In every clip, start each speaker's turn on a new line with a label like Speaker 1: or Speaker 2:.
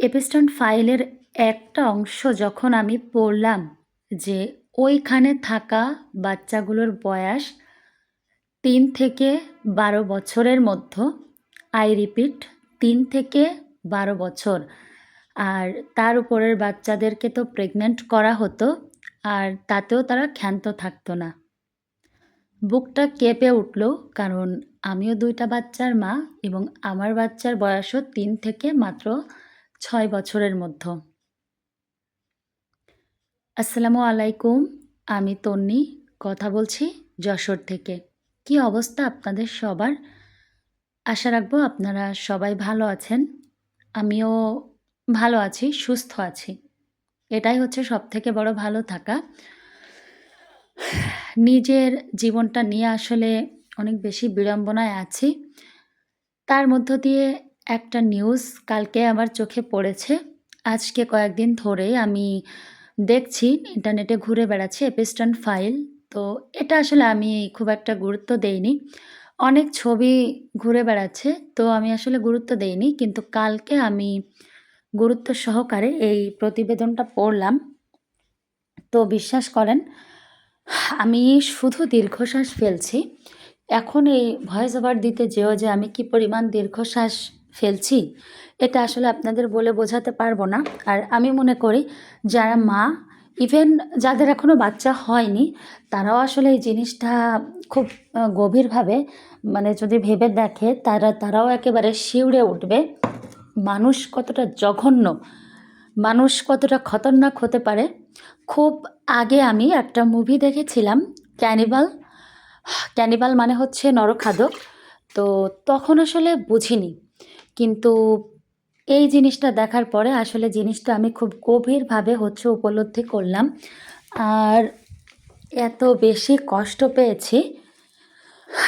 Speaker 1: এপিস্টন ফাইলের একটা অংশ যখন আমি পড়লাম যে ওইখানে থাকা বাচ্চাগুলোর বয়স তিন থেকে বারো বছরের মধ্য আই রিপিট তিন থেকে বারো বছর। আর তার উপরের বাচ্চাদেরকে তো প্রেগনেন্ট করা হতো, আর তাতেও তারা ক্ষান্ত থাকতো না। বুকটা কেঁপে উঠল, কারণ আমিও দুইটা বাচ্চার মা এবং আমার বাচ্চার বয়সও তিন থেকে মাত্র ছয় বছরের মধ্য। আসসালামু আলাইকুম, আমি তন্নি, কথা বলছি যশোর থেকে। কি অবস্থা আপনাদের সবার? আশা রাখব আপনারা সবাই ভালো আছেন। আমিও ভালো আছি, সুস্থ আছি। এটাই হচ্ছে সব থেকে বড় ভালো থাকা। নিজের জীবনটা নিয়ে আসলে অনেক বেশি বিড়ম্বনায় আছি। তার মধ্য দিয়ে একটা নিউজ কালকে আমার চোখে পড়েছে। আজকে কয়েকদিন ধরেই আমি দেখছি ইন্টারনেটে ঘুরে বেড়াচ্ছি এপিস্টন ফাইল তো এটা আসলে আমি খুব একটা গুরুত্ব দেইনি। অনেক ছবি ঘুরে বেড়াচ্ছে, তো আমি আসলে গুরুত্ব দেইনি, কিন্তু কালকে আমি গুরুত্ব সহকারে এই প্রতিবেদনটা পড়লাম। তো বিশ্বাস করেন, আমি শুধু দীর্ঘশ্বাস ফেলছি। এখন এই ভয়েস ওভার দিতে যেও যে আমি কি পরিমাণ দীর্ঘশ্বাস ফেলছি, এটা আসলে আপনাদের বলে বোঝাতে পারব না। আর আমি মনে করি, যারা মা ইভেন যাদের এখনও বাচ্চা হয়নি, তারাও আসলে এই জিনিসটা খুব গভীরভাবে মানে যদি ভেবে দেখে, তারা, তারাও একেবারে শিউরে উঠবে। মানুষ কতটা জঘন্য, মানুষ কতটা খতরনাক হতে পারে। খুব আগে আমি একটা মুভি দেখেছিলাম ক্যানিবাল ক্যানিবাল মানে হচ্ছে নরখাদক। তো তখন আসলে বুঝিনি কিন্তু এই জিনিসটা দেখার পরে আসলে জিনিসটা আমি খুব গভীরভাবে হচ্ছে উপলব্ধি করলাম। আর এত বেশি কষ্ট পেয়েছি।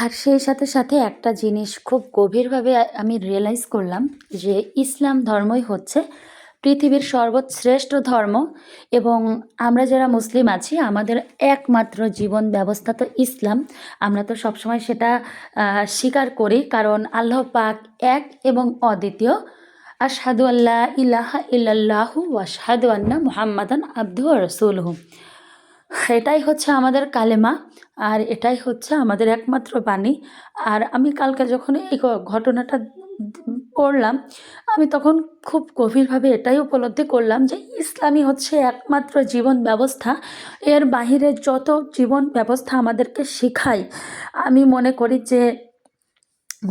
Speaker 1: আর সেই সাথে সাথে একটা জিনিস খুব গভীরভাবে আমি রিয়েলাইজ করলাম যে ইসলাম ধর্মই হচ্ছে পৃথিবীর সর্বশ্রেষ্ঠ ধর্ম এবং আমরা যারা মুসলিম আছি, আমাদের একমাত্র জীবন ব্যবস্থা তো ইসলাম। আমরা তো সবসময় সেটা স্বীকার করি কারণ আল্লাহ পাক এক এবং অদ্বিতীয়। আশহাদু আল্লাহ ইলাহা ইল্লাল্লাহু ওয়াশহাদু আন্না মুহাম্মাদান আব্দু রসুলহু। এটাই হচ্ছে আমাদের কালেমা আর এটাই হচ্ছে আমাদের একমাত্র বাণী। আর আমি কালকে যখন এই ঘটনাটা পড়লাম। আমি তখন খুব গভীরভাবে এটাই উপলব্ধি করলাম যে ইসলামই হচ্ছে একমাত্র জীবন ব্যবস্থা। এর বাহিরে যত জীবন ব্যবস্থা আমাদেরকে শেখায়, আমি মনে করি যে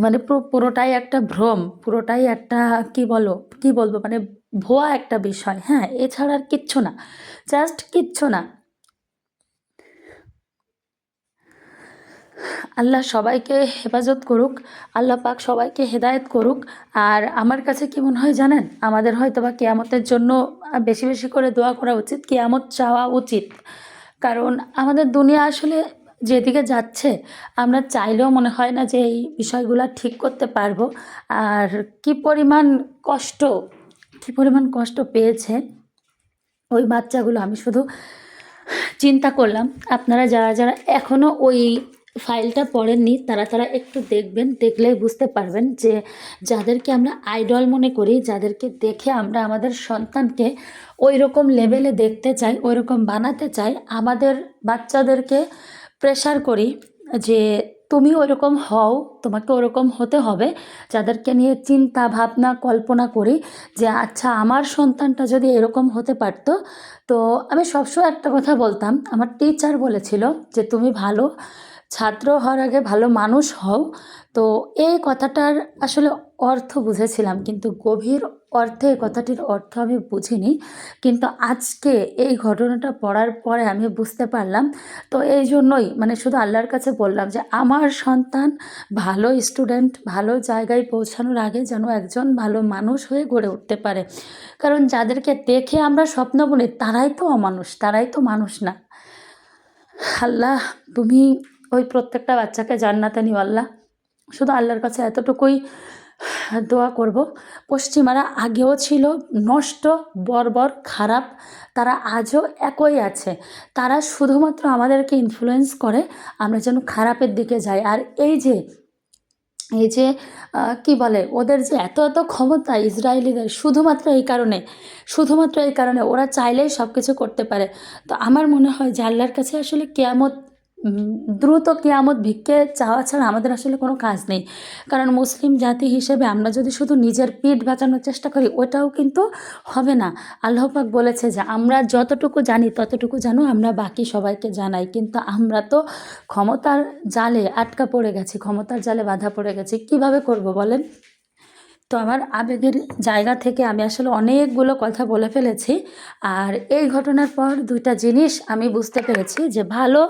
Speaker 1: মানে পুরোটাই একটা ভ্রম, পুরোটাই একটা কি বলো, কি বলব মানে ভুয়া একটা বিষয়। হ্যাঁ এছাড়া আর কিচ্ছু না জাস্ট কিচ্ছু না। আল্লাহ সবাইকে হেফাজত করুক, আল্লাহ পাক সবাইকে হেদায়েত করুক। আর আমার কাছে কি মনে হয় জানেন? আমাদের হয়তো বা কেয়ামতের জন্য বেশি বেশি করে দোয়া করা উচিত, কেয়ামত চাওয়া উচিত। কারণ আমাদের দুনিয়া আসলে যেদিকে যাচ্ছে, আমরা চাইলেও মনে হয় না যে এই বিষয়গুলো ঠিক করতে পারব। আর কি পরিমাণ কষ্ট, কি পরিমাণ কষ্ট পেয়েছে, ওই বাচ্চাগুলো আমি শুধু চিন্তা করলাম। আপনারা যারা যারা এখনও ওই ফাইলটা পড়েননি তারা তারা একটু দেখবেন, দেখলেই বুঝতে পারবেন যে যাদেরকে আমরা আইডল মনে করি, যাদেরকে দেখে আমরা আমাদের সন্তানকে ওই রকম লেভেলে দেখতে চাই ওই রকম বানাতে চাই, আমাদের বাচ্চাদেরকে প্রেশার করি যে তুমি ওরকম হও, তোমাকে ওরকম হতে হবে। যাদেরকে নিয়ে চিন্তা ভাবনা কল্পনা করি যে আচ্ছা আমার সন্তানটা যদি এরকম হতে পারতো, তো আমি সবসময় একটা কথা বলতাম, আমার টিচার বলেছিল যে তুমি ভালো ছাত্র হওয়ার আগে ভালো মানুষ হও। তো এই কথাটার আসলে অর্থ বুঝেছিলাম, কিন্তু গভীর অর্থে এই কথাটির অর্থ আমি বুঝিনি। কিন্তু আজকে এই ঘটনাটা পড়ার পরে আমি বুঝতে পারলাম। তো এই জন্যই মানে শুধু আল্লাহর কাছে বললাম যে, আমার সন্তান ভালো স্টুডেন্ট ভালো জায়গায় পৌঁছানোর আগে যেন একজন ভালো মানুষ হয়ে গড়ে উঠতে পারে। কারণ যাদেরকে দেখে আমরা স্বপ্ন বলি, তারাই তো অমানুষ, তারাই তো মানুষ না। আল্লাহ, তুমি ওই প্রত্যেকটা বাচ্চাকে জান্নাতে নিও আল্লাহ। শুধু আল্লাহর কাছে এতটুকুই দোয়া করব। পশ্চিমারা আগেও ছিল নষ্ট বর্বর খারাপ তারা আজও একই আছে। তারা শুধুমাত্র আমাদেরকে ইনফ্লুয়েন্স করে আমরা যেন খারাপের দিকে যাই। আর এই যে এই যে কি বলে ওদের যে এত, এত ক্ষমতা ইসরায়েলিদের শুধুমাত্র এই কারণে, শুধুমাত্র এই কারণে ওরা চাইলেই সব কিছু করতে পারে। তো আমার মনে হয় যে আল্লাহর কাছে আসলে কেয়ামত দ্রুত কেয়ামত ভিক্ষে চাওয়া ছাড়া আমাদের আসলে কোনো কাজ নেই। কারণ মুসলিম জাতি হিসেবে আমরা যদি শুধু নিজের পেট বাঁচানোর চেষ্টা করি ওটাও কিন্তু হবে না। আল্লাহ পাক বলেছে যে আমরা যতটুকু জানি ততটুকু যেন আমরা বাকি সবাইকে জানাই। কিন্তু আমরা তো ক্ষমতার জালে আটকা পড়ে গেছি, ক্ষমতার জালে বাধা পড়ে গেছি। কীভাবে করব বলেন? তো আমার আবেগের জায়গা থেকে আমি আসলে অনেকগুলো কথা বলে ফেলেছি। আর এই ঘটনার পর দুইটা জিনিস আমি বুঝতে পেরেছি যে ভালো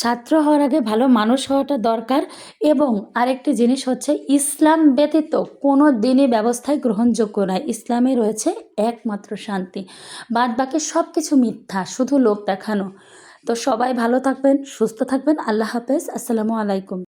Speaker 1: ছাত্র হওয়ার আগে ভালো মানুষ হওয়াটা দরকার এবং আরেকটি জিনিস হচ্ছে ইসলাম ব্যতীত কোনো দিনই ব্যবস্থায় গ্রহণযোগ্য নয়। ইসলামে রয়েছে একমাত্র শান্তি। বাদ বাকি সব কিছু মিথ্যা, শুধু লোক দেখানো। তো সবাই ভালো থাকবেন, সুস্থ থাকবেন। আল্লাহ হাফেজ। আসসালামু আলাইকুম।